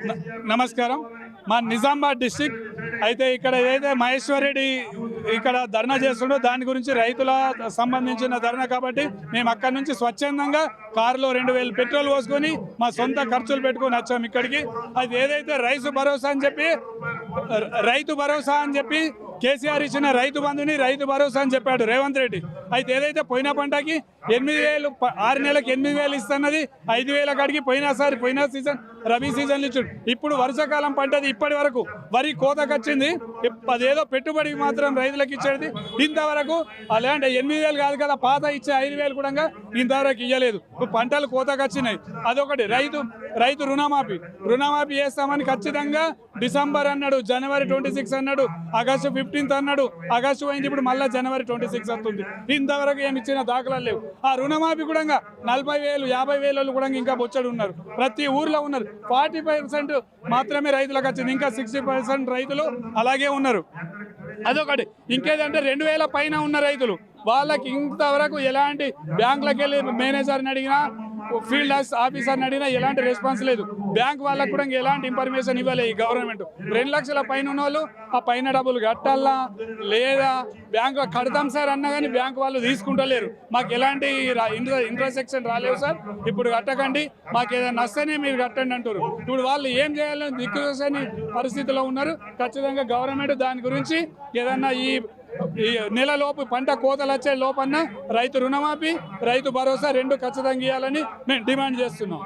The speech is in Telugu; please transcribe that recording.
న- నమస్కారం. మా నిజామాబాద్ డిస్టిక్ అయితే ఇక్కడ ఏదైతే మహేశ్వర్ రెడ్డి ఇక్కడ ధర్నా చేస్తుండో దాని గురించి రైతుల సంబంధించిన ధర్నా కాబట్టి మేము అక్కడి నుంచి స్వచ్ఛందంగా కారులో రెండు వేలు పెట్రోల్ పోసుకొని మా సొంత ఖర్చులు పెట్టుకొని వచ్చాము ఇక్కడికి. అది ఏదైతే రైతు భరోసా అని చెప్పి రైతు భరోసా అని చెప్పి కేసీఆర్ ఇచ్చిన రైతు బంధుని రైతు భరోసా అని చెప్పాడు రేవంత్ రెడ్డి. అయితే ఏదైతే పోయిన పంటకి ఎనిమిది వేలు ఆరు నెలలకు ఎనిమిది వేలు ఇస్తున్నది ఐదు వేల కాడికి పోయినసారి పోయిన సీజన్ రబీ సీజన్ ఇచ్చాడు. ఇప్పుడు వర్షాకాలం పంటది ఇప్పటి వరకు వరి కోతకు వచ్చింది అదేదో పెట్టుబడికి మాత్రం రైతులకు ఇచ్చేది. ఇంతవరకు అలాంటి ఎనిమిది వేలు కాదు కదా పాత ఇచ్చే ఐదు వేలు కూడా ఇంతవరకు ఇవ్వలేదు పంటలు కోతకు వచ్చినాయి. అదొకటి రైతు రైతు రుణమాఫీ. రుణమాఫీ చేస్తామని ఖచ్చితంగా డిసెంబర్ అన్నాడు జనవరి ట్వంటీ సిక్స్ అన్నాడు ఆగస్టు ఫిఫ్టీన్త్ అన్నాడు ఆగస్టు పోయింది ఇప్పుడు మళ్ళీ జనవరి ట్వంటీ సిక్స్ వస్తుంది. ఇంతవరకు ఏమి ఇచ్చిన దాఖలాలు లేవు. ఆ రుణమాఫీ కూడా నలభై వేలు యాభై వేలు కూడా ఇంకా బొచ్చడు ఉన్నారు. ప్రతి ఊర్లో ఉన్నారు. ఫార్టీ పర్సెంట్ మాత్రమే రైతులకు వచ్చింది. ఇంకా సిక్స్టీ పర్సెంట్ రైతులు అలాగే ఉన్నారు. అదొకటి. ఇంకేదంటే రెండు వేల పైన ఉన్న రైతులు. వాళ్ళకి ఇంతవరకు ఎలాంటి బ్యాంకులకు వెళ్ళి మేనేజర్ని అడిగినా ఫీల్డ్ ఆఫీసర్ని అడిగినా ఎలాంటి రెస్పాన్స్ లేదు. బ్యాంక్ వాళ్ళకు కూడా ఎలాంటి ఇన్ఫర్మేషన్ ఇవ్వలేదు ఈ గవర్నమెంట్ రెండు లక్షల పైన ఉన్న వాళ్ళు ఆ పైన డబ్బులు కట్టాలా లేదా బ్యాంక్ కడతాం సార్ అన్నా కానీ బ్యాంక్ వాళ్ళు తీసుకుంటలేరు. మాకు ఎలాంటి ఇంట్రసెక్షన్ రాలేవు సార్. ఇప్పుడు కట్టకండి మాకు ఏదైనా వస్తేనే మీరు కట్టండి అంటారు ఇప్పుడు వాళ్ళు ఏం చేయాలని దిక్కుని పరిస్థితిలో ఉన్నారు. ఖచ్చితంగా గవర్నమెంట్ దాని గురించి ఏదన్నా ఈ నెల లోపు పంట కోతలు వచ్చే లోపన్న రైతు రుణమాఫీ రైతు భరోసా రెండు ఖచ్చితంగా ఇవ్వాలని మేము డిమాండ్ చేస్తున్నాం.